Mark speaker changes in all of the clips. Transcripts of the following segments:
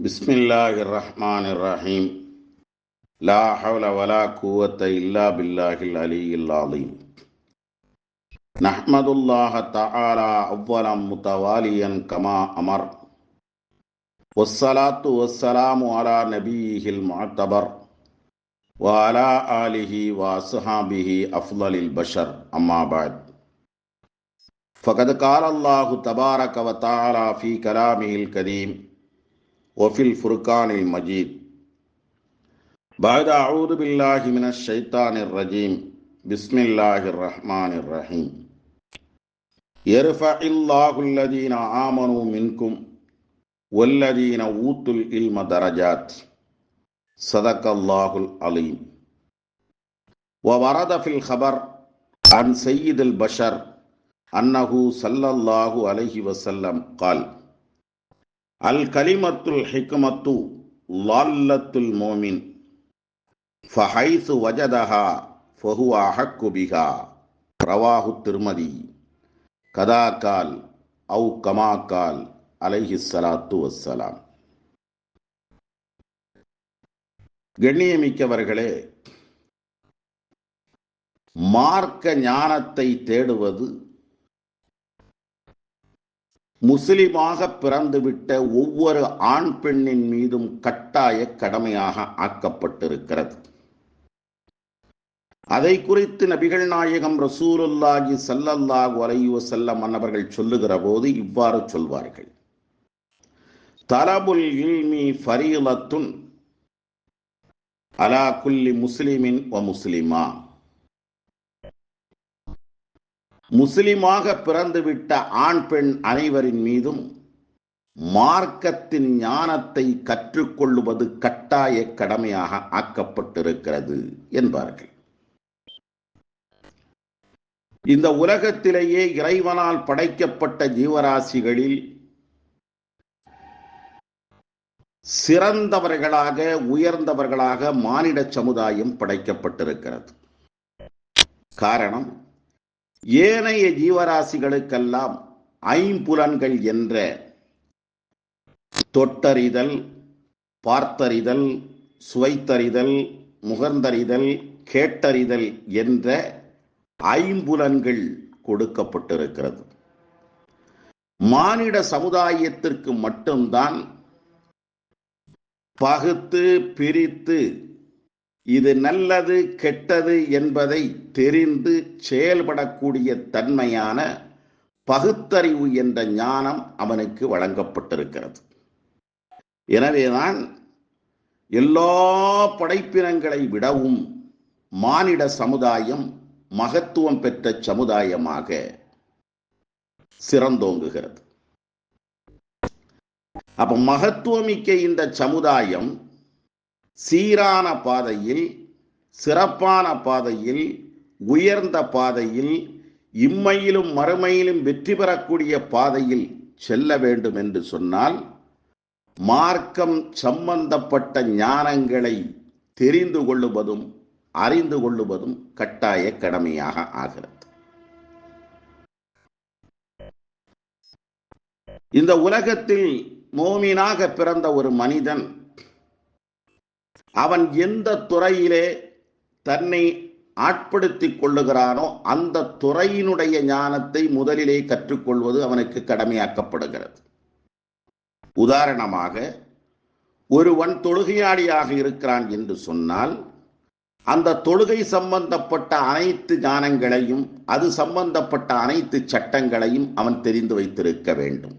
Speaker 1: بسم الله الرحمن الرحيم. لا حول ولا قوة إلا بالله العلي العظيم. نحمد الله تعالى أولا متواليا كما أمر. والصلاة والسلام على نبيه المعتبر وعلى آله وأصحابه أفضل البشر. أما بعد. فقد قال الله تبارك وتعالى في كلامه الكريم وفي الفرقان المجيد. بعد أعوذ بالله من الشيطان الرجيم. بسم الله الرحمن الرحيم. يرفع الله الذين آمنوا منكم والذين أوتوا العلم درجات. صدق الله العليم وورد في الخبر عن سيد البشر أنه صلى الله عليه وسلم قال அல் கலிமத்துல் ஹிக்மத்து லால்லத்துல் மோமின் ஃபஹைசு வஜதஹா ஃபஹுவ குபிகா பிஹா. ரவாஹு திருமதி. கதாக்கால் அவு கமாக்கால் அலைஹி சலாத்து வசலாம் கண்ணியமிக்கவர்களே மார்க்க ஞானத்தை தேடுவது முஸ்லிமாக பிறந்துவிட்ட ஒவ்வொரு ஆண் பெண்ணின் மீதும் கட்டாய கடமையாக ஆக்கப்பட்டிருக்கிறது. அதை குறித்து நபிகள் நாயகம் ரசூலுல்லாஹி சல்லல்லாஹு அலைஹி செல்ல மன்னவர்கள் சொல்லுகிற போது இவ்வாறு சொல்வார்கள். தலபுல் இல்மி ஃபரீலத்துன் அலா குல்லி முஸ்லிமின் வ முஸ்லிமா. முஸ்லிமாக பிறந்துவிட்ட ஆண் பெண் அனைவரின் மீதும் மார்க்கத்தின் ஞானத்தை கற்றுக்கொள்ளுவது கட்டாய கடமையாக ஆக்கப்பட்டிருக்கிறது என்பார்கள். இந்த உலகத்திலேயே இறைவனால் படைக்கப்பட்ட ஜீவராசிகளில் சிறந்தவர்களாக உயர்ந்தவர்களாக மானிட சமுதாயம் படைக்கப்பட்டிருக்கிறது. காரணம் ஏனைய ஜீவராசிகளுக்கெல்லாம் ஐம்புலன்கள் என்ற தொட்டறிதல் பார்த்தறிதல் சுவைத்தறிதல் முகர்ந்தறிதல் கேட்டறிதல் என்ற ஐம்புலன்கள் கொடுக்கப்பட்டிருக்கிறது. மானிட சமுதாயத்திற்கு மட்டும்தான் பகுத்து பிரித்து இது நல்லது கெட்டது என்பதை தெரிந்து செயல்படக்கூடிய தன்மையான பகுத்தறிவு என்ற ஞானம் அவனுக்கு வழங்கப்பட்டிருக்கிறது. எனவேதான் எல்லா படைப்பினங்களை விடவும் மானிட சமுதாயம் மகத்துவம் பெற்ற சமுதாயமாக சிறந்தோங்குகிறது. அப்ப மகத்துவமிக்க இந்த சமுதாயம் சீரான பாதையில் சிறப்பான பாதையில் உயர்ந்த பாதையில் இம்மையிலும் மறுமையிலும் வெற்றி பெறக்கூடிய பாதையில் செல்ல வேண்டும் என்று சொன்னால் மார்க்கம் சம்பந்தப்பட்ட ஞானங்களை தெரிந்து கொள்ளுவதும் அறிந்து கொள்ளுவதும் கட்டாய கடமையாக ஆகிறது. இந்த உலகத்தில் மோமீனாக பிறந்த ஒரு மனிதன் அவன் எந்த துறையிலே தன்னை ஆட்படுத்திக் கொள்ளுகிறானோ அந்த துறையினுடைய ஞானத்தை முதலிலே கற்றுக்கொள்வது அவனுக்கு கடமையாக்கப்படுகிறது. உதாரணமாக ஒருவன் தொழுகையாளியாக இருக்கிறான் என்று சொன்னால் அந்த தொழுகை சம்பந்தப்பட்ட அனைத்து ஞானங்களையும் அது சம்பந்தப்பட்ட அனைத்து சட்டங்களையும் அவன் தெரிந்து வைத்திருக்க வேண்டும்.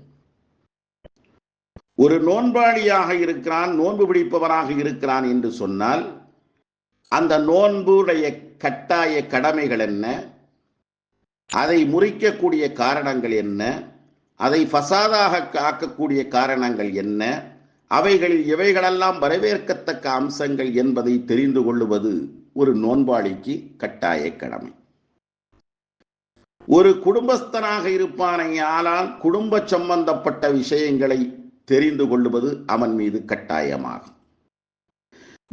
Speaker 1: ஒரு நோன்பாளியாக இருக்கிறான் நோன்பு பிடிப்பவராக இருக்கிறான் என்று சொன்னால் அந்த நோன்புடைய கட்டாய கடமைகள் என்ன? அதை முறிக்கக்கூடிய காரணங்கள் என்ன? அதை ஃபசாதாக ஆக்கக்கூடிய காரணங்கள் என்ன? அவைகளில் இவைகளெல்லாம் வரவேற்கத்தக்க அம்சங்கள் என்பதை தெரிந்து கொள்ளுவது ஒரு நோன்பாளிக்கு கட்டாய கடமை. ஒரு குடும்பஸ்தனாக இருப்பானை ஆளால் குடும்ப சம்பந்தப்பட்ட விஷயங்களை தெரிந்து கொள்ளுவது அவன் மீது கட்டாயமாகும்.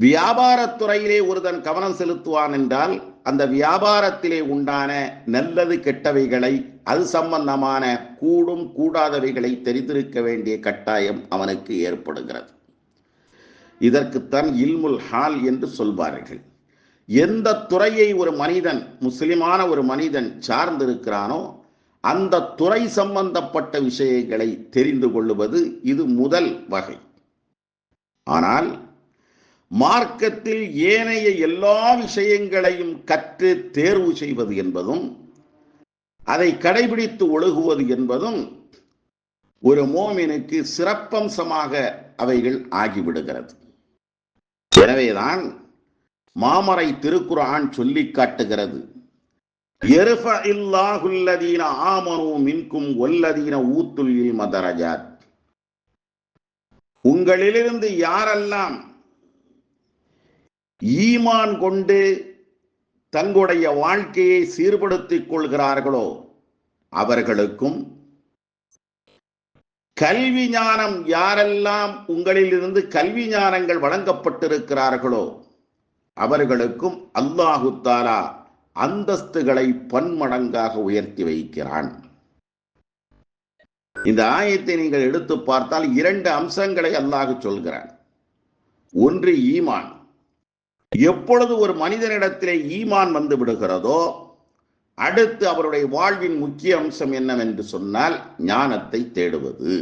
Speaker 1: வியாபாரத்துறையிலே ஒருதன் கவனம் செலுத்துவான் என்றால் அந்த வியாபாரத்திலே உண்டான நல்லது கெட்டவைகளை அது சம்பந்தமான கூடும் கூடாதவைகளை தெரிந்திருக்க வேண்டிய கட்டாயம் அவனுக்கு ஏற்படுகிறது. இதற்குத்தான் இல்முல் ஹால் என்று சொல்வார்கள். எந்த துறையை ஒரு மனிதன் முஸ்லிமான ஒரு மனிதன் சார்ந்திருக்கிறானோ அந்த துறை சம்பந்தப்பட்ட விஷயங்களை தெரிந்து கொள்ளுவது இது முதல் வகை. ஆனால் மார்க்கத்தில் ஏனைய எல்லா விஷயங்களையும் கற்று தேர்வு செய்வது என்பதும் அதை கடைபிடித்து ஒழுகுவது என்பதும் ஒரு மோமினுக்கு சிறப்பம்சமாக அவைகள் ஆகிவிடுகிறது. எனவேதான் மாமரை திருக்குரான் சொல்லி காட்டுகிறது. உங்களிலிருந்து யாரெல்லாம் ஈமான் கொண்டு தங்களுடைய வாழ்க்கையை சீர்படுத்திக் கொள்கிறார்களோ அவர்களுக்கும் கல்வி ஞானம் யாரெல்லாம் உங்களிலிருந்து கல்வி ஞானங்கள் வழங்கப்பட்டிருக்கிறார்களோ அவர்களுக்கும் அல்லாஹு தாலா அந்தஸ்துகளை பன்மடங்காக உயர்த்தி வைக்கிறான். இந்த ஆயத்தை நீங்கள் எடுத்து பார்த்தால் இரண்டு அம்சங்களை அல்லாஹ் சொல்கிறான். ஒன்று ஈமான். எப்பொழுது ஒரு மனிதனிடத்திலே ஈமான் வந்து விடுகிறதோ அடுத்து அவருடைய வாழ்வின் முக்கிய அம்சம் என்னவென்று சொன்னால் ஞானத்தை தேடுவது.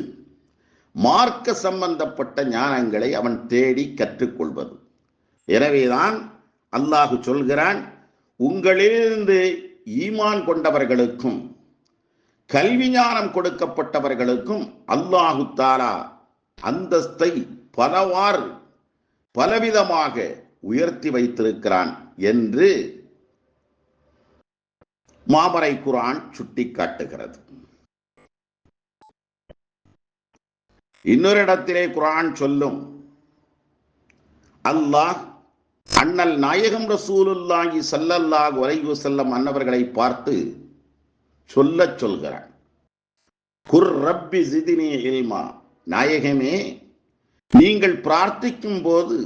Speaker 1: மார்க்க சம்பந்தப்பட்ட ஞானங்களை அவன் தேடி கற்றுக்கொள்வது. எனவேதான் அல்லாஹு சொல்கிறான் உங்களிலிருந்து ஈமான் கொண்டவர்களுக்கும் கல்வி ஞானம் கொடுக்கப்பட்டவர்களுக்கும் அல்லாஹு தாலா அந்தஸ்தை பலவாறு பலவிதமாக உயர்த்தி வைத்திருக்கிறான் என்று மாமரை குரான் சுட்டிக்காட்டுகிறது. இன்னொரு இடத்திலே குரான் சொல்லும் அல்லாஹ் அண்ணல் நாயகம் ரசூலுல்லாஹி சல்லல்லாஹ் வரைவு செல்லம் அன்னவர்களை பார்த்து சொல்லச் சொல்கிறான். குர் ரப்பி ஜிதினி இல்மா. நாயகமே நீங்கள் பிரார்த்திக்கும் போது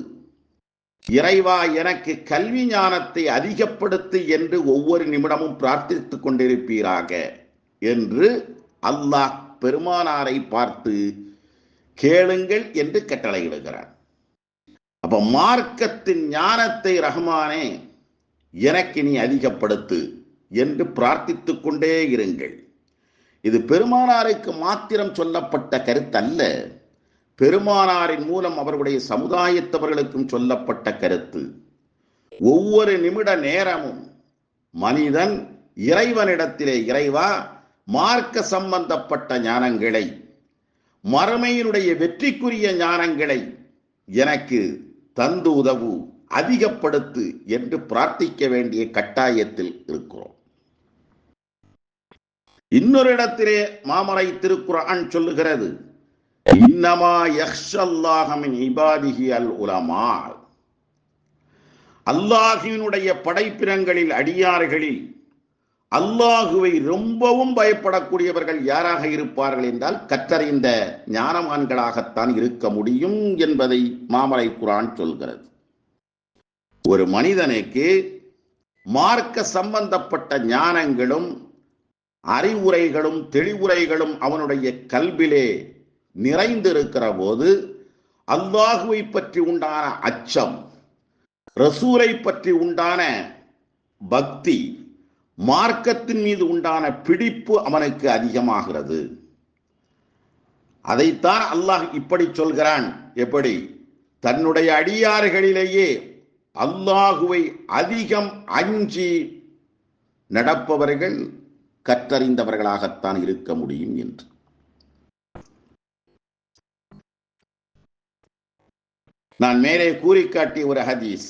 Speaker 1: இறைவா எனக்கு கல்வி ஞானத்தை அதிகப்படுத்து என்று ஒவ்வொரு நிமிடமும் பிரார்த்தித்துக் கொண்டிருப்பீராக என்று அல்லாஹ் பெருமானாரை பார்த்து கேளுங்கள் என்று கட்டளையிடுகிறார் அப்ப மார்க்கத்தின் ஞானத்தை ரஹ்மானே எனக்கு நீ அதிகப்படுத்து என்று பிரார்த்தித்து கொண்டே இருங்கள். இது பெருமானாருக்கு மாத்திரம் சொல்லப்பட்ட கருத்தல்ல. பெருமானாரின் மூலம் அவர்களுடைய சமுதாயத்தவர்களுக்கும் சொல்லப்பட்ட கருத்து. ஒவ்வொரு நிமிட நேரமும் மனிதன் இறைவனிடத்திலே இறைவா மார்க்க சம்பந்தப்பட்ட ஞானங்களை மறுமையினுடைய வெற்றிக்குரிய ஞானங்களை எனக்கு தந்து உதவு அதிகப்படுத்து என்று பிரார்த்திக்க வேண்டிய கட்டாயத்தில் இருக்கிறோம். இன்னொரு இடத்திலே மாமரை திருக்குறான் சொல்லுகிறது. இன்னமா யக்ஷல்லாஹமின் இபாதிஹி அல் உலமா அல்லாஹினுடைய படைப்பினங்களில் அடியார்களில் அல்லாஹுவை ரொம்பவும் பயப்படக்கூடியவர்கள் யாராக இருப்பார்கள் என்றால் கற்றறிந்த ஞானவான்களாகத்தான் இருக்க முடியும் என்பதை மாமலை குரான் சொல்கிறது. ஒரு மனிதனுக்கு மார்க்க சம்பந்தப்பட்ட ஞானங்களும் அறிவுரைகளும் தெளிவுரைகளும் அவனுடைய கல்விலே நிறைந்திருக்கிற போது அல்லாஹுவை பற்றி உண்டான அச்சம் ரசூரை பற்றி உண்டான பக்தி மார்க்கத்தின் மீது உண்டான பிடிப்பு அவனுக்கு அதிகமாகிறது. அதைத்தான் அல்லாஹ் இப்படி சொல்கிறான். எப்படி? தன்னுடைய அடியார்களிலேயே அல்லாஹுவை அதிகம் அஞ்சி நடப்பவர்கள் கற்றறிந்தவர்களாகத்தான் இருக்க முடியும் என்று. நான் மேலே கூறி காட்டிய ஒரு ஹதீஸ்.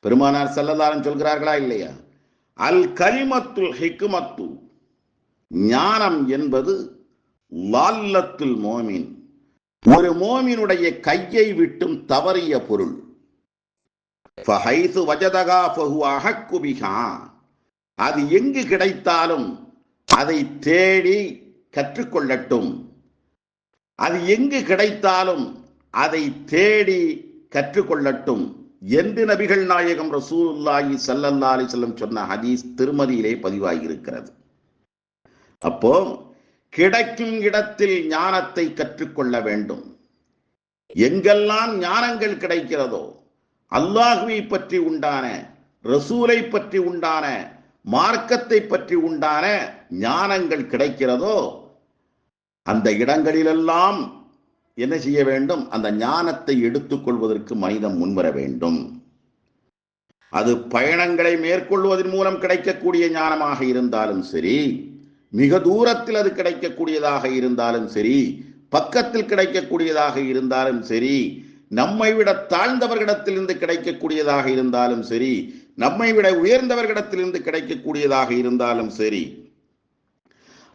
Speaker 1: பெருமானார் செல்லதாரம் சொல்கிறார்களா இல்லையா? அல் கரிமத்துல் ஹிக்குமத்து ஞானம் என்பது லால்லத்துல் மோமின். ஒரு மோமினுடைய கையை விட்டும் தவறிய பொருள். ஃபஹைசு வஜதகா ஃபஹு அஹக்குபிகா அது எங்கு கிடைத்தாலும் அதை தேடி கற்றுக்கொள்ளட்டும். அது எங்கு கிடைத்தாலும் அதை தேடி கற்றுக்கொள்ளட்டும். என்று நபிகள் நாயகம் ரசூலுல்லாஹி சல்லல்லா அலி செல்லம் சொன்ன ஹதீஸ் திருமதியிலே பதிவாகி இருக்கிறது அப்போ கிடைக்கும் இடத்தில் ஞானத்தை கற்றுக்கொள்ள வேண்டும். எங்கெல்லாம் ஞானங்கள் கிடைக்கிறதோ அல்லாஹுவை பற்றி உண்டான ரசூலை பற்றி உண்டான மார்க்கத்தை பற்றி உண்டான ஞானங்கள் கிடைக்கிறதோ அந்த இடங்களிலெல்லாம் என்ன செய்ய வேண்டும்? அந்த ஞானத்தை எடுத்துக்கொள்வதற்கு மனிதன் முன்வர வேண்டும். அது பயணங்களை மேற்கொள்வதன் மூலம் கிடைக்கக்கூடிய ஞானமாக இருந்தாலும் சரி மிக தூரத்தில் அது கிடைக்கக்கூடியதாக இருந்தாலும் சரி பக்கத்தில் கிடைக்கக்கூடியதாக இருந்தாலும் சரி நம்மை விட தாழ்ந்தவர்களிடத்திலிருந்து கிடைக்கக்கூடியதாக இருந்தாலும் சரி நம்மை விட உயர்ந்தவர்களிடத்திலிருந்து கிடைக்கக்கூடியதாக இருந்தாலும் சரி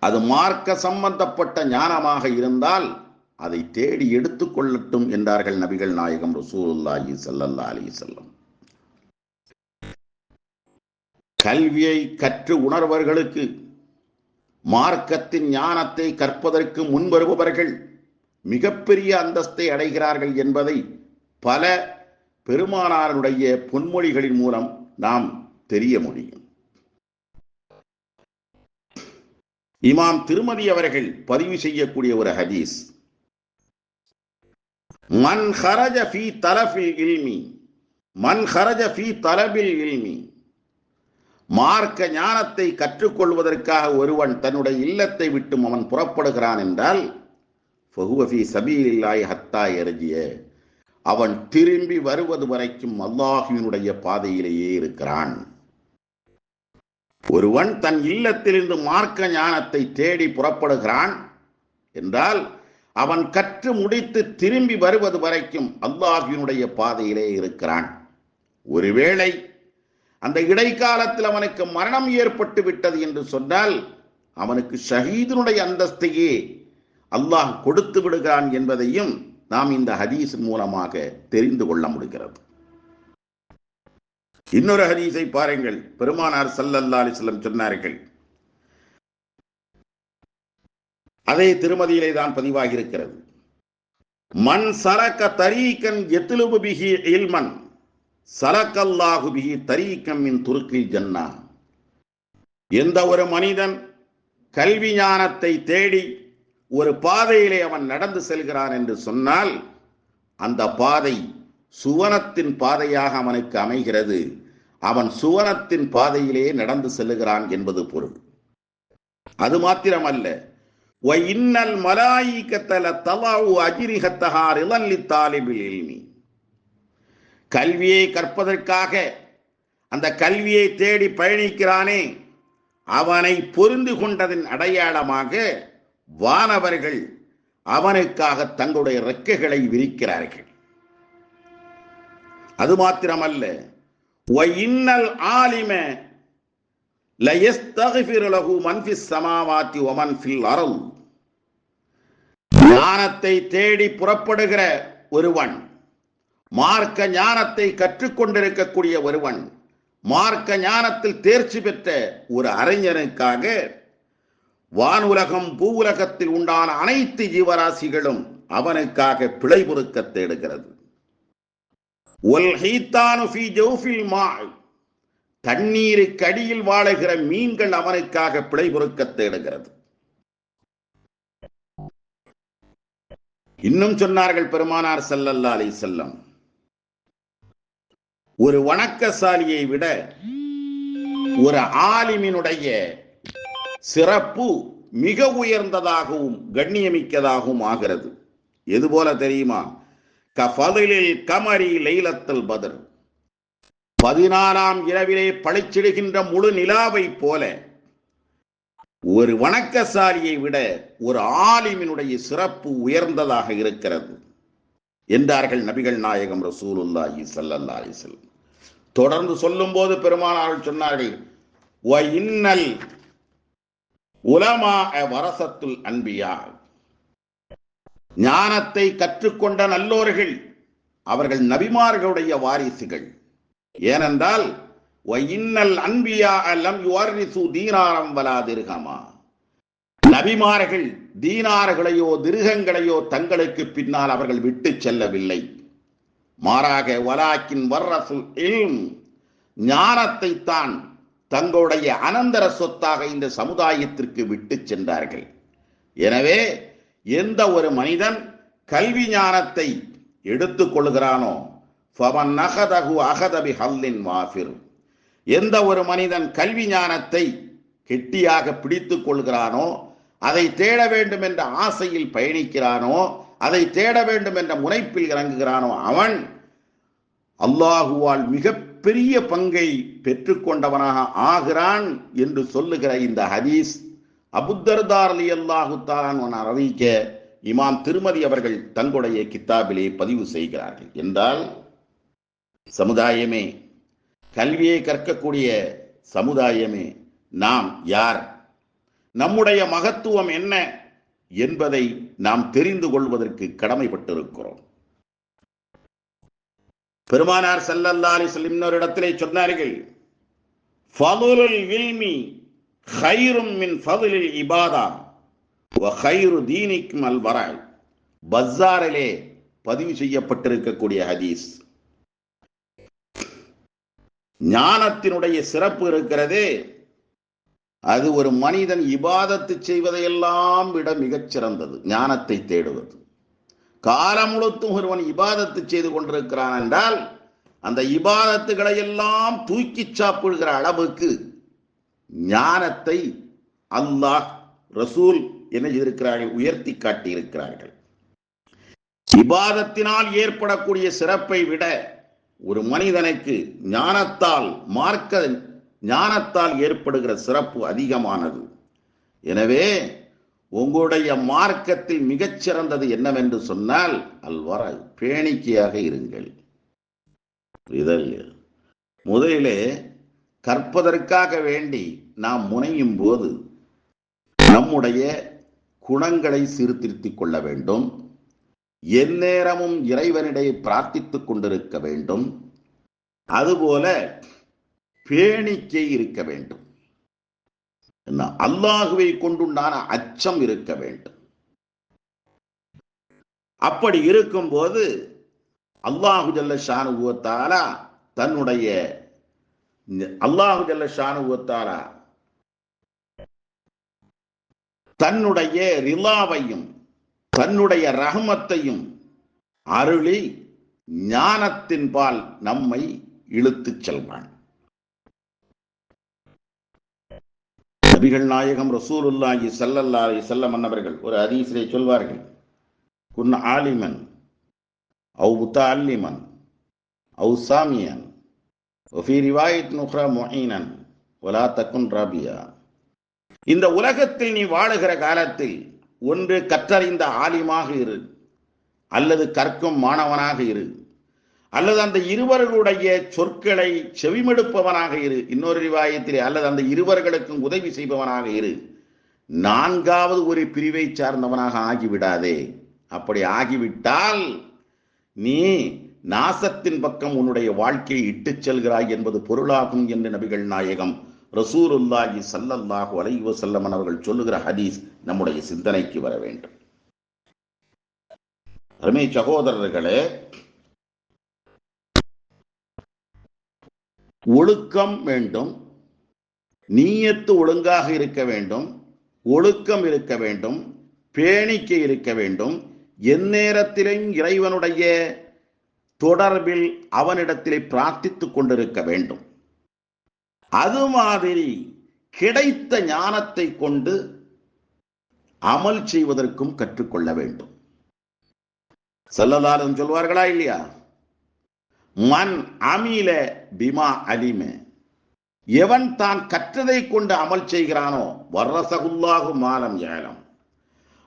Speaker 1: அது மார்க்க சம்பந்தப்பட்ட ஞானமாக இருந்தால் அதை தேடி எடுத்துக்கொள்ளட்டும் என்றார்கள் நபிகள் நாயகம் ரசூலுல்லாஹி சல்லல்லா அலி செல்லம் கல்வியை கற்று உணர்வர்களுக்கு மார்க்கத்தின் ஞானத்தை கற்பதற்கு முன்வருபவர்கள் மிகப்பெரிய அந்தஸ்தை அடைகிறார்கள் என்பதை பல பெருமானாருடைய பொன்மொழிகளின் மூலம் நாம் தெரிய முடியும். இமாம் திருமதி அவர்கள் பதிவு செய்யக்கூடிய ஒரு ஹதீஸ் மன் ஹரஜ ஃபி தலஃபில் இல்மி மன் ஹரஜ ஃபி தலபில் இல்மி. மார்க்க ஞானத்தை கற்றுக்கொள்வதற்காக ஒருவன் தன்னுடைய இல்லத்தை விட்டு அவன் புறப்படுகிறான் என்றால் ஃபஹுவஃபி சபீலில்லாய் ஹத்தா எரஜிய அவன் திரும்பி வருவது வரைக்கும் அல்லாஹுவினுடைய பாதையிலேயே இருக்கிறான். ஒருவன் தன் இல்லத்திலிருந்து மார்க்க ஞானத்தை தேடி புறப்படுகிறான் என்றால் அவன் கற்று முடித்து திரும்பி வருவது வரைக்கும் அல்லாஹினுடைய பாதையிலே இருக்கிறான். ஒருவேளை அந்த இடைக்காலத்தில் அவனுக்கு மரணம் ஏற்பட்டு விட்டது என்று சொன்னால் அவனுக்கு ஷஹீதனுடைய அந்தஸ்தையே அல்லாஹ் கொடுத்து விடுகிறான் என்பதையும் நாம் இந்த ஹதீஸ் மூலமாக தெரிந்து கொள்ள முடிகிறது. இன்னொரு ஹதீஸை பாருங்கள். பெருமானார் சல்லல்லா அலிஸ்லம் சொன்னார்கள் அதே திருமதியிலே தான் பதிவாகியிருக்கிறது. மண் சரக்க தரீக்கன் எத்திலுபு பிகி இல்மன் சலக்கல்லாஹு பிகி தரீக்கம் மின் துருக்கில் ஜன்னா. எந்த ஒரு மனிதன் கல்வி ஞானத்தை தேடி ஒரு பாதையிலே அவன் நடந்து செல்கிறான் என்று சொன்னால் அந்த பாதை சுவனத்தின் பாதையாக அவனுக்கு அமைகிறது. அவன் சுவனத்தின் பாதையிலே நடந்து செல்லுகிறான் என்பது பொருள். அது மாத்திரமல்ல இன்னல் மலாயிக்கத்தல தலாவு அஜிரிகத்தகார் இளல்லி தாலிபில் இல்மி கல்வியை கற்பதற்காக அந்த கல்வியை தேடி பயணிக்கிறானே அவனை பொருந்து கொண்டதின் அடையாளமாக வானவர்கள் அவனுக்காக தங்களுடைய ரெக்கைகளை விரிக்கிறார்கள். அது மாத்திரமல்ல. இன்னல் ஆலிம லயஸ்தகிஃபிரு லஹு சமாவாத்தி ஒமன் ஃபில் அர்ல் ஞானத்தை தேடி புறப்படுகிற ஒருவன் மார்க்க ஞானத்தை கற்றுக்கொண்டிருக்கக்கூடிய ஒருவன் மார்க்க ஞானத்தில் தேர்ச்சி பெற்ற ஒரு அறிஞனுக்காக வானுலகம் பூவுலகத்தில் உண்டான அனைத்து ஜீவராசிகளும் அவனுக்காக பிழை பொறுக்க தேடுகிறது. தண்ணீருக்கு அடியில் வாழுகிற மீன்கள் அவனுக்காக பிழை பொறுக்க தேடுகிறது. இன்னும் சொன்னார்கள் பெருமானார் செல்லல்லா அலி செல்லம் ஒரு வணக்கசாலியை விட ஒரு ஆலிமினுடைய சிறப்பு மிக உயர்ந்ததாகவும் கண்ணியமிக்கதாகவும் ஆகிறது. எது போல தெரியுமா? கஃபதிலில் கமரி லைலத்தல் பதர். பதினாறாம் இரவிலே பழிச்சிடுகின்ற முழு நிலாவை போல ஒரு வணக்கசாலியை விட ஒரு ஆலிமினுடைய சிறப்பு உயர்ந்ததாக இருக்கிறது என்றார்கள் நபிகள் நாயகம் ரசூலுல்லாஹி சல்லல்லா அலைஹி தொடர்ந்து தொடர்ந்து சொல்லும்போது பெருமானார்கள் சொன்னார்கள் வ இன்னல் உலமா வரசத்துல் அன்பியா. ஞானத்தை கற்றுக்கொண்ட நல்லோர்கள் அவர்கள் நபிமார்களுடைய வாரிசுகள். ஏனென்றால் இன்னல் அன்பியா அலம் யுவர்ரிசு தீனாரம் வலா திருகமா நபிமார்கள் தீனார்களையோ திருகங்களையோ தங்களுக்கு பின்னால் அவர்கள் விட்டு செல்லவில்லை. மாறாக வலாக்கின் வர்ரசுல் இல்ம் ஞானத்தை தான் தங்களுடைய அனந்தர சொத்தாக இந்த சமுதாயத்திற்கு விட்டு சென்றார்கள். எனவே எந்த ஒரு மனிதன் கல்வி ஞானத்தை எடுத்துக் கொள்கிறானோ ஃபவன் அகதகு அகதபி ஹல்லின் வாஃபிர். எந்த ஒரு மனிதன் கல்வி ஞானத்தை கெட்டியாக பிடித்து கொள்கிறானோ அதை தேட வேண்டும் என்ற ஆசையில் பயணிக்கிறானோ அதை தேட வேண்டும் என்ற முனைப்பில் இறங்குகிறானோ அவன் அல்லாஹுவால் மிகப்பெரிய பங்கை பெற்றுக்கொண்டவனாக ஆகிறான் என்று சொல்லுகிற இந்த ஹதீஸ் அபுத்தர்தார் அலி அல்லாஹு தாலான் அறிவிக்க இமாம் திருமதி அவர்கள் தங்களுடைய கித்தாபிலே பதிவு செய்கிறார்கள். என்றால் சமுதாயமே கல்வியை கற்கக்கூடிய சமுதாயமே நாம் யார்? நம்முடைய மகத்துவம் என்ன என்பதை நாம் தெரிந்து கொள்வதற்கு கடமைப்பட்டிருக்கிறோம். பெருமானார் சல்லல்லா அலிஸ்லம் இன்னொரு இடத்திலே சொன்னார்கள் ஃபதுலுல் வில்மி ஹைரும் மின் ஃபதுலில் இபாதா ஹைரு தீனிக்கும் அல் வராய். பஸ்ஸாரிலே பதிவு செய்யப்பட்டிருக்கக்கூடிய ஹதீஸ். ஞானத்தினுடைய சிறப்பு இருக்கிறதே. அது ஒரு மனிதன் இபாதத்து செய்வதையெல்லாம் விட மிகச் சிறந்தது ஞானத்தை தேடுவது. காலம் முழுத்தும் ஒருவன் இபாதத்து செய்து கொண்டிருக்கிறான் என்றால் அந்த இபாதத்துகளை எல்லாம் தூக்கி சாப்பிடுகிற அளவுக்கு ஞானத்தை அல்லாஹ் ரசூல் என்ன இருக்கிறார்கள் உயர்த்தி காட்டி இருக்கிறார்கள் இபாதத்தினால் ஏற்படக்கூடிய சிறப்பை விட ஒரு மனிதனுக்கு ஞானத்தால் மார்க்க ஞானத்தால் ஏற்படுகிற சிறப்பு அதிகமானது. எனவே உங்களுடைய மார்க்கத்தில் மிகச்சிறந்தது என்னவென்று சொன்னால் அல்வர பேணிக்கையாக இருங்கள். இதழ் முதலிலே கற்பதற்காக வேண்டி நாம் முனையும் போது நம்முடைய குணங்களை சீர்திருத்திக் கொள்ள வேண்டும். எந்நேரமும் இறைவனிடையே பிரார்த்தித்துக் கொண்டிருக்க வேண்டும். அதுபோல பேணிக்கை இருக்க வேண்டும். அல்லாஹுவை கொண்டுண்டான அச்சம் இருக்க வேண்டும். அப்படி இருக்கும்போது அல்லாஹு ஜல்ல ஷானுவத்தாலா தன்னுடைய அல்லாஹு ஜல்ல ஷானுவத்தாலா தன்னுடைய ரிலாவையும் தன்னுடைய ரகமத்தையும் அருளி ஞானத்தின் பால் நம்மை இழுத்துச் செல்வான். நபிகள் நாயகம் ரசூலுல்லாஹி ஸல்லல்லாஹு செல்லம் அன்னவர்கள் ஒரு ஹதீஸிலே சொல்வார்கள் குன் ஆலிமன் அவு முத்தல்லிமன் அவு சாமியன் ஒஃபி ரிவாயத் நுஹ்ரா மொஹீனன் ஒலா தக்குன் ராபியா. இந்த உலகத்தில் நீ வாழுகிற காலத்தில் ஒன்று கற்றறிந்த ஆலிமாக இரு அல்லது கற்கும் மாணவனாக இரு அல்லது அந்த இருவர்களுடைய சொற்களை செவிமெடுப்பவனாக இரு இன்னொரு ரிவாயத்திலே அல்லது அந்த இருவர்களுக்கும் உதவி செய்பவனாக இரு. நான்காவது ஒரு பிரிவை சார்ந்தவனாக ஆகிவிடாதே. அப்படி ஆகிவிட்டால் நீ நாசத்தின் பக்கம் உன்னுடைய வாழ்க்கையை இட்டுச் செல்கிறாய் என்பது பொருளாகும் என்று நபிகள் நாயகம் ரசூருல்லாஹி சல்லல்லாஹு அலைவசல்லமன் அவர்கள் சொல்லுகிற ஹதீஸ். நம்முடைய சிந்தனைக்கு வர வேண்டும். அருமை சகோதரர்களே ஒழுக்கம் வேண்டும் நீயத்து ஒழுங்காக இருக்க வேண்டும் ஒழுக்கம் இருக்க வேண்டும் பேணிக்கை இருக்க வேண்டும் எந்நேரத்திலும் இறைவனுடைய தொடர்பில் அவனிடத்திலே பிரார்த்தித்துக் கொண்டிருக்க வேண்டும். அது மாதிரி கிடைத்த ஞானத்தை கொண்டு அமல் செய்வதற்கும் கற்றுக்கொள்ள வேண்டும். செல்லதாரம் சொல்வார்களா இல்லையா? மண் அமீல பிமா அலிமே. எவன் தான் கற்றதை கொண்டு அமல் செய்கிறானோ வர்ரசகுல்லாகு மாலம் ஏலம்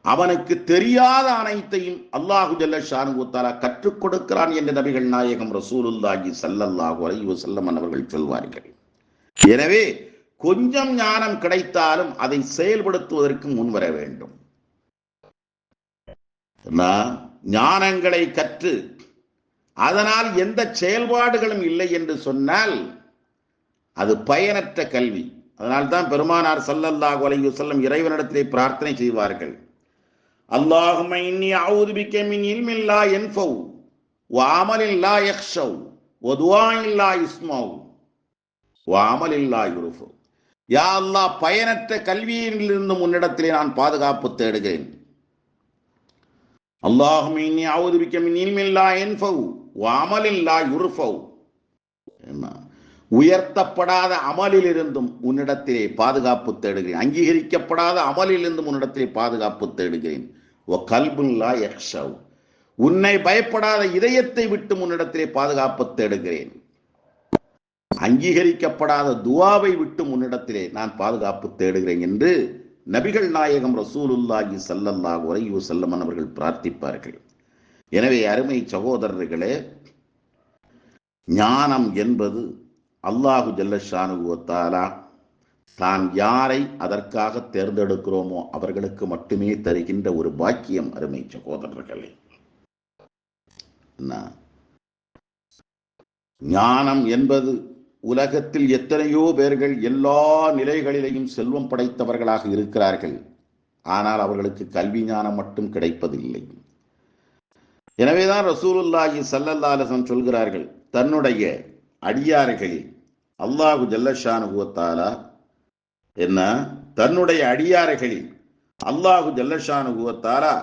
Speaker 1: அவனுக்கு தெரியாத அனைத்தையும் அல்லாஹு ஜல்ல ஷானுத்தாலா கற்றுக் கொடுக்கிறான் என்று நபிகள் நாயகம் ரசூலுல்லாஹி சல்லல்லாஹு அலைஹி வஸல்லம் அவர்கள் சொல்வார்கள். எனவே கொஞ்சம் ஞானம் கிடைத்தாலும் அதை செயல்படுத்துவதற்கு முன்வர வேண்டும். ஞானங்களை கற்று அதனால் எந்த செயல்பாடுகளும் இல்லை என்று சொன்னால் அது பயனற்ற கல்வி. அதனால்தான் பெருமானார் சல்லல்லாஹு அலைஹி வஸல்லம் இறைவனிடத்திலே பிரார்த்தனை செய்வார்கள். அல்லாஹும்ம இன்னி அஊது பிக்க மின் இல்மின் லா வாமலில்லா வ அமலின் இல்லா இஸ்மௌ வாமலில்லா துஆஇன் யா அல்லாஹ் பயனற்ற கல்வியிலிருந்து முன்னிடத்திலே நான் பாதுகாப்பு தேடுகிறேன். அல்லாஹும் இனி அவுது பிக்க என்பவு அமலில்லா யுர்ஃபவு. உயர்த்தப்படாத அமலில் இருந்தும் உன்னிடத்திலே பாதுகாப்பு தேடுகிறேன். அங்கீகரிக்கப்படாத அமலிலிருந்தும் உன்னிடத்திலே பாதுகாப்பு தேடுகிறேன். ஓ கல்புல்லா யக்ஷவ் உன்னை பயப்படாத இதயத்தை விட்டு உன்னிடத்திலே பாதுகாப்பு தேடுகிறேன். அங்கீகரிக்கப்படாத துவாவை விட்டு முன்னிடத்திலே நான் பாதுகாப்பு தேடுகிறேன் என்று நபிகள் நாயகம் ரசூலுல்லாஹி சல்லல்லாஹ் உரையூ செல்லமன் அவர்கள் பிரார்த்திப்பார்கள். எனவே அருமை சகோதரர்களே ஞானம் என்பது அல்லாஹு ஜல்லஷானுகுவத்தாலா தான் யாரை அதற்காக தேர்ந்தெடுக்கிறோமோ அவர்களுக்கு மட்டுமே தருகின்ற ஒரு பாக்கியம் அருமை சகோதரர்களே. ஞானம் என்பது உலகத்தில் எத்தனையோ பேர்கள் எல்லா நிலைகளிலேயும் செல்வம் படைத்தவர்களாக இருக்கிறார்கள். ஆனால் அவர்களுக்கு கல்வி ஞானம் மட்டும் கிடைப்பதில்லை. எனவேதான் ரசூலுல்லாஹி சல்லல்லா அலசன் சொல்கிறார்கள் தன்னுடைய அடியார்களில் அல்லாஹு ஜல்லஷானுகுவத்தாலா என்ன? தன்னுடைய அடியார்களில் அல்லாஹு ஜல்லஷானுகுவத்தாலா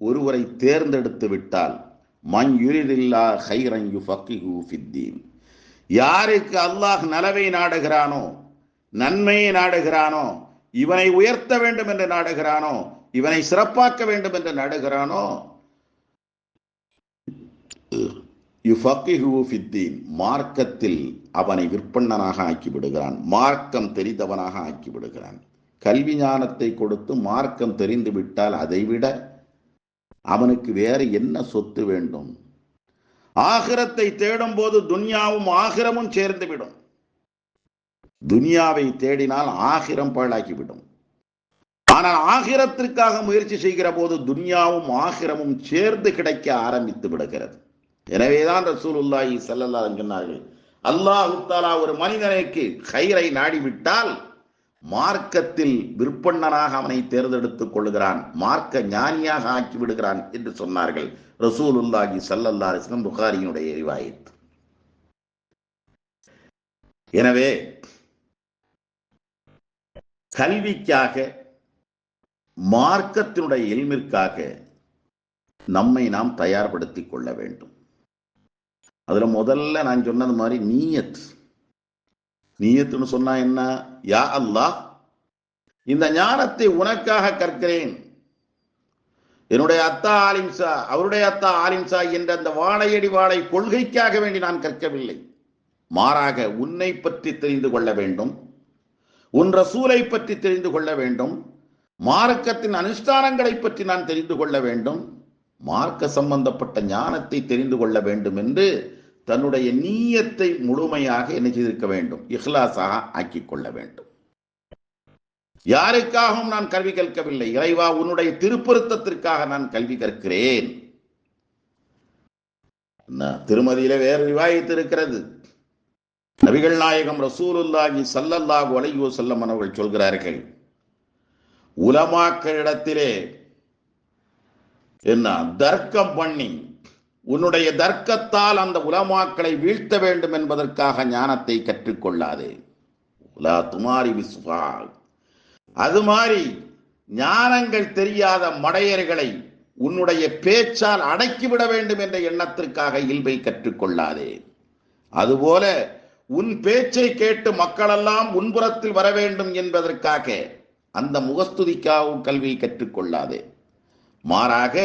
Speaker 1: ஒருவரை தேர்ந்தெடுத்து விட்டால் மன் யுரிதில்லா ஹைரன் யுஃபக்கிஹு ஃபித்தீன் யாருக்கு அல்லாஹ் நலவை நாடுகிறானோ நன்மையை நாடுகிறானோ இவனை உயர்த்த வேண்டும் என்று நாடுகிறானோ இவனை சிறப்பாக்க வேண்டும் என்று நாடுகிறானோ? மார்க்கத்தில் அவனை விற்பன்னனாக ஆக்கி விடுகிறான் மார்க்கம் தெரிந்தவனாக ஆக்கி விடுகிறான் கல்வி ஞானத்தை கொடுத்து மார்க்கம் தெரிந்து விட்டால் அதைவிட அவனுக்கு வேற என்ன சொத்து வேண்டும்? ஆகிரத்தை தேடும் போது துன்யாவும் ஆகிரமும் சேர்ந்துவிடும். துன்யாவை தேடினால் ஆகிரம் பாழாக்கிவிடும் ஆனால் ஆகிரத்திற்காக முயற்சி செய்கிற போது துன்யாவும் ஆகிரமும் சேர்ந்து கிடைக்க ஆரம்பித்து விடுகிறது. எனவேதான் ரசூலுல்லாஹி ஸல்லல்லாஹு சொன்னார்கள் அல்லாஹ் தாலா ஒரு மனிதனுக்கு கயிறை நாடிவிட்டால் மார்க்கத்தில் விற்பன்னனாக அவனை தேர்ந்தெடுத்துக் கொள்கிறான் மார்க்க ஞானியாக ஆக்கி விடுகிறான் என்று சொன்னார்கள் ரசூலுல்லாஹி ஸல்லல்லாஹு சல்லல்லா வஸல்லம் புகாரியினுடைய ரிவாயத். எனவே கல்விக்காக மார்க்கத்தினுடைய எல்மிற்காக நம்மை நாம் தயார்படுத்திக் கொள்ள வேண்டும். அதுல முதல்ல நான் சொன்னது மாதிரி நீயத். நீயத்துன்னு சொன்னா என்ன? யா அல்லாஹ் இந்த ஞானத்தை உனக்காக கற்கிறேன். என்னுடைய அத்தா ஆலிம்சா அவருடைய அத்தா ஆலிம்சா என்ற அந்த வாழையடி வாழை கொள்கைக்காக வேண்டி நான் கற்கவில்லை. மாறாக உன்னை பற்றி தெரிந்து கொள்ள வேண்டும். உன் ரசூலை பற்றி தெரிந்து கொள்ள வேண்டும். மார்க்கத்தின் அனுஷ்டானங்களை பற்றி நான் தெரிந்து கொள்ள வேண்டும். மார்க்க சம்பந்தப்பட்ட ஞானத்தை தெரிந்து கொள்ள வேண்டும் என்று தன்னுடைய நீயத்தை முழுமையாக என்ன செய்திருக்க வேண்டும்? இஹ்லாசாக ஆக்கிக் கொள்ள வேண்டும். யாருக்காகவும் நான் கல்வி கற்கவில்லை. இறைவா உன்னுடைய திருப்பொருத்தத்திற்காக நான் கல்வி கற்கிறேன். என்ன, திருமதியில வேறு விவாதித்து இருக்கிறது. நபிகள் நாயகம் ரசூலுல்லாஹி சல்லல்லாஹு அலைஹி செல்லம் அவர்கள் சொல்கிறார்கள் உலமாக்களிடத்திலே என்ன? தர்க்கம் பண்ணி உன்னுடைய தர்க்கத்தால் அந்த உலமாக்களை வீழ்த்த வேண்டும் என்பதற்காக ஞானத்தை கற்றுக்கொள்ளாதே. உலா துமாரி விஸ்வா அது மாதிரி ஞானங்கள் தெரியாத மடையர்களை உன்னுடைய பேச்சால் அடக்கிவிட வேண்டும் என்ற எண்ணத்திற்காக இல்பை கற்றுக்கொள்ளாதே. அதுபோல உன் பேச்சை கேட்டு மக்களெல்லாம் உன்புறத்தில் வர வேண்டும் என்பதற்காக அந்த முகஸ்துதிக்காகவும் கல்வியை கற்றுக்கொள்ளாதே. மாறாக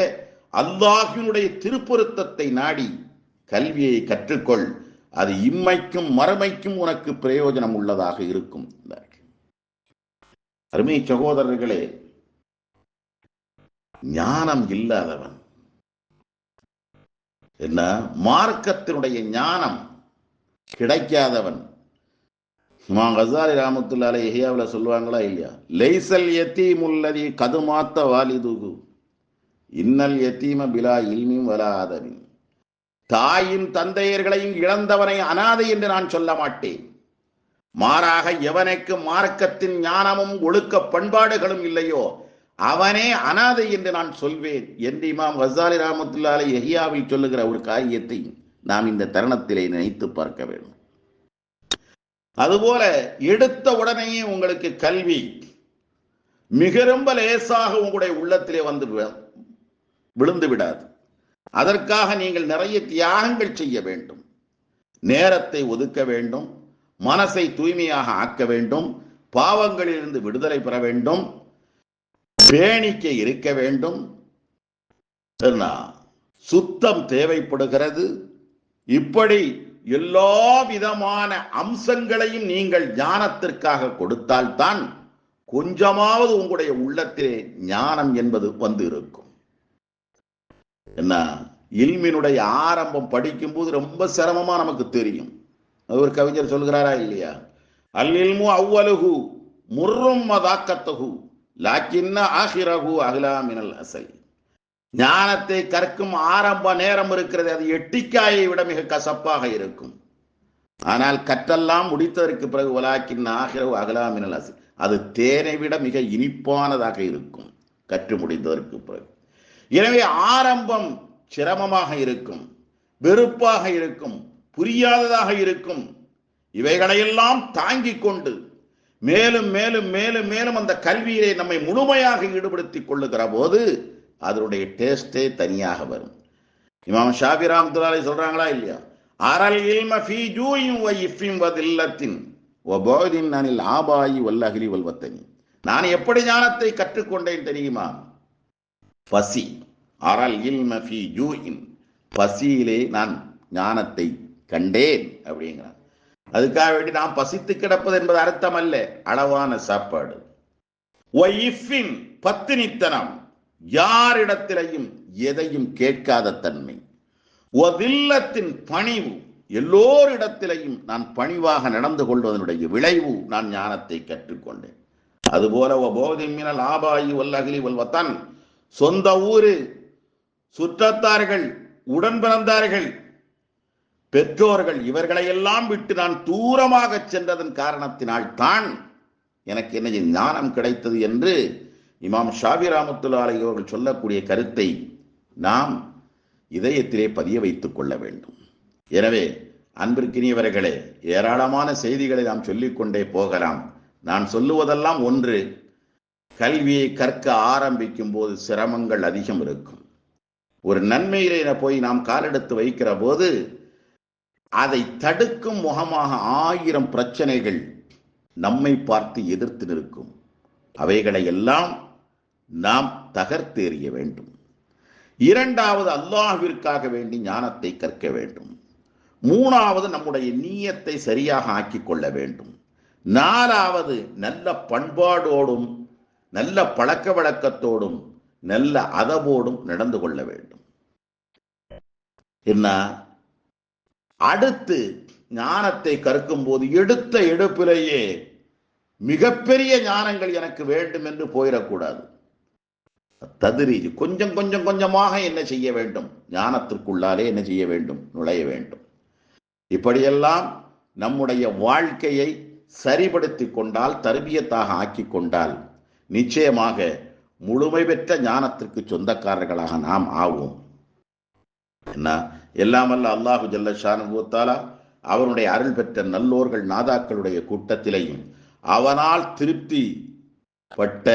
Speaker 1: அல்லாஹினுடைய திருப்பொருத்தத்தை நாடி கல்வியை கற்றுக்கொள். அது இம்மைக்கும் மறுமைக்கும் உனக்கு பிரயோஜனம் உள்ளதாக இருக்கும். அருமை சகோதரர்களே ஞானம் இல்லாதவன் என்ன? மார்க்கத்தினுடைய ஞானம் கிடைக்காதவன். இமாம் கசாலி ராமத்துல்லாலே எஹியாவில் சொல்லுவாங்களா இல்லையா? லைசல் யத்தீமுல்லதி கதுமாத்த வாலிதுகு இன்னல் எத்தீம பிலா இல்மியும் வலா தாயும் தந்தையர்களையும் இழந்தவனை அனாதை என்று நான் சொல்ல மாட்டேன். மாறாக எவனுக்கு மார்க்கத்தின் ஞானமும் ஒழுக்க பண்பாடுகளும் இல்லையோ அவனே அனாதை என்று நான் சொல்வேன் என்று இமாம் ஹசாலி ராமத்துல்லாலை எஹியாவில் சொல்லுகிற ஒரு காரியத்தை நாம் இந்த தருணத்திலே நினைத்து பார்க்க வேண்டும். அதுபோல எடுத்த உடனேயே உங்களுக்கு கல்வி மிக ரொம்ப லேசாக உங்களுடைய உள்ளத்திலே வந்து விழுந்து விடாது. அதற்காக நீங்கள் நிறைய தியாகங்கள் செய்ய வேண்டும். நேரத்தை ஒதுக்க வேண்டும். மனசை தூய்மையாக ஆக்க வேண்டும். பாவங்களிலிருந்து விடுதலை பெற வேண்டும். பேணிக்க இருக்க வேண்டும். சுத்தம் தேவைப்படுகிறது. இப்படி எல்லா விதமான அம்சங்களையும் நீங்கள் ஞானத்திற்காக கொடுத்தால்தான் கொஞ்சமாவது உங்களுடைய உள்ளத்திலே ஞானம் என்பது வந்து இருக்கும். என்ன? இல்மினுடைய ஆரம்பம் படிக்கும்போது ரொம்ப சிரமமா நமக்கு தெரியும். அது ஒரு கவிஞர் சொல்கிறாரா இல்லையா? அல் இல்மு அவ்வலுகு முர்ரும் மதாக்கத்தகு லாக்கின்ன ஆஹிரகு அகிலா மினல் அசல். ஞானத்தை கற்கும் ஆரம்ப நேரம் இருக்கிறது அது எட்டிக்காயை விட மிக கசப்பாக இருக்கும். ஆனால் கற்றெல்லாம் முடித்ததற்கு பிறகு உலாக்கின் ஆகிரவு அகலாமினல் அசை அசல். அது தேனை விட மிக இனிப்பானதாக இருக்கும் கற்று முடிந்ததற்கு பிறகு. எனவே ஆரம்பம் சிரமமாக இருக்கும் வெறுப்பாக இருக்கும் புரியாததாக இருக்கும். இவைகளையெல்லாம் தாங்கிக் கொண்டு மேலும் மேலும் மேலும் மேலும் அந்த கல்வியிலே நம்மை முழுமையாக ஈடுபடுத்திக் கொள்ளுகிற போது அதனுடைய டேஸ்டே தனியாக வரும். இமாம் ஷாபி ராமத்துலாலை சொல்றாங்களா இல்லையா? அரல் இல்ம ஃபி ஜூயும் வ இஃபிம் வதில்லத்தின் ஒ போதின் நானில் ஆபாயி வல்லகிரி வல்வத்தனி நான் எப்படி ஞானத்தை கற்றுக்கொண்டேன் தெரியுமா? பசி. அரல் இல்மஃபி ஜூயின் பசியிலே நான் ஞானத்தை கண்டேன் அப்படிங்கிறான் அதுக்காக வேண்டி நாம் பசித்து கிடப்பது என்பது அர்த்தம் அல்ல அளவான சாப்பாடு. ஒய்ஃபின் பத்தினித்தனம். யாரிடத்திலையும் எதையும் கேட்காத தன்மை. ஒதில்லத்தின் பணிவு. எல்லோரிடத்திலையும் நான் பணிவாக நடந்து கொள்வதனுடைய விளைவு நான் ஞானத்தை கற்றுக்கொண்டேன். அதுபோல போதிமினல் ஆபாயி வல்லகிலி வல்வத்தன் சொந்த ஊரு சுற்றத்தார்கள் உடன் பிறந்தார்கள். பெற்றோர்கள் இவர்களை எல்லாம் விட்டு நான் தூரமாக சென்றதன் காரணத்தினால் தான் எனக்கு என்ன ஞானம் கிடைத்தது என்று இமாம் ஷாபி ராமத்துல்லாலை அவர்கள் சொல்லக்கூடிய கருத்தை நாம் இதயத்திலே பதிய வைத்துக் கொள்ள வேண்டும். எனவே அன்பிற்கினியவர்களே ஏராளமான செய்திகளை நாம் சொல்லிக்கொண்டே போகலாம். நான் சொல்லுவதெல்லாம் ஒன்று கல்வியை கற்க ஆரம்பிக்கும் போது சிரமங்கள் அதிகம் இருக்கும். ஒரு நன்மையிலே போய் நாம் காலெடுத்து வைக்கிற போது அதை தடுக்கும் முகமாக ஆயிரம் பிரச்சனைகள் நம்மை பார்த்து எதிர்த்து நிற்கும். அவைகளை எல்லாம் நாம் தகர்த்தெறிய வேண்டும். இரண்டாவது அல்லாஹிற்காக வேண்டி ஞானத்தை கற்க வேண்டும். மூணாவது நம்முடைய நீயத்தை சரியாக ஆக்கிக் கொள்ள வேண்டும். நாலாவது நல்ல பண்பாடோடும் நல்ல பழக்க வழக்கத்தோடும் நல்ல அதவோடும் நடந்து கொள்ள வேண்டும். என்ன? அடுத்து ஞானத்தை கற்கும் போது எடுத்த எடுப்பிலேயே மிகப்பெரிய ஞானங்கள் எனக்கு வேண்டும் என்று போயிடக்கூடாது. ததிரீஜ் கொஞ்சம் கொஞ்சம் கொஞ்சமாக என்ன செய்ய வேண்டும்? ஞானத்திற்குள்ளாலே என்ன செய்ய வேண்டும்? நுழைய வேண்டும். இப்படியெல்லாம் நம்முடைய வாழ்க்கையை சரிபடுத்தி கொண்டால் தர்பியத்தாக ஆக்கி கொண்டால் நிச்சயமாக முழுமை பெற்ற ஞானத்திற்கு சொந்தக்காரர்களாக நாம் ஆவோம். என்ன? எல்லாமல்ல அல்லாஹு ஜல்ல ஷானுத்தாலா அவனுடைய அருள் பெற்ற நல்லோர்கள் நாதாக்களுடைய கூட்டத்திலையும் அவனால் திருப்தி பட்ட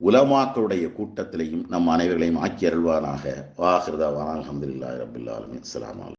Speaker 1: உலமாக்களுடைய கூட்டத்திலையும் நம் அனைவர்களையும் ஆக்கி அருள்வானாக. வாஹிருதா வானா அலமதுல்லாஹி ரபில்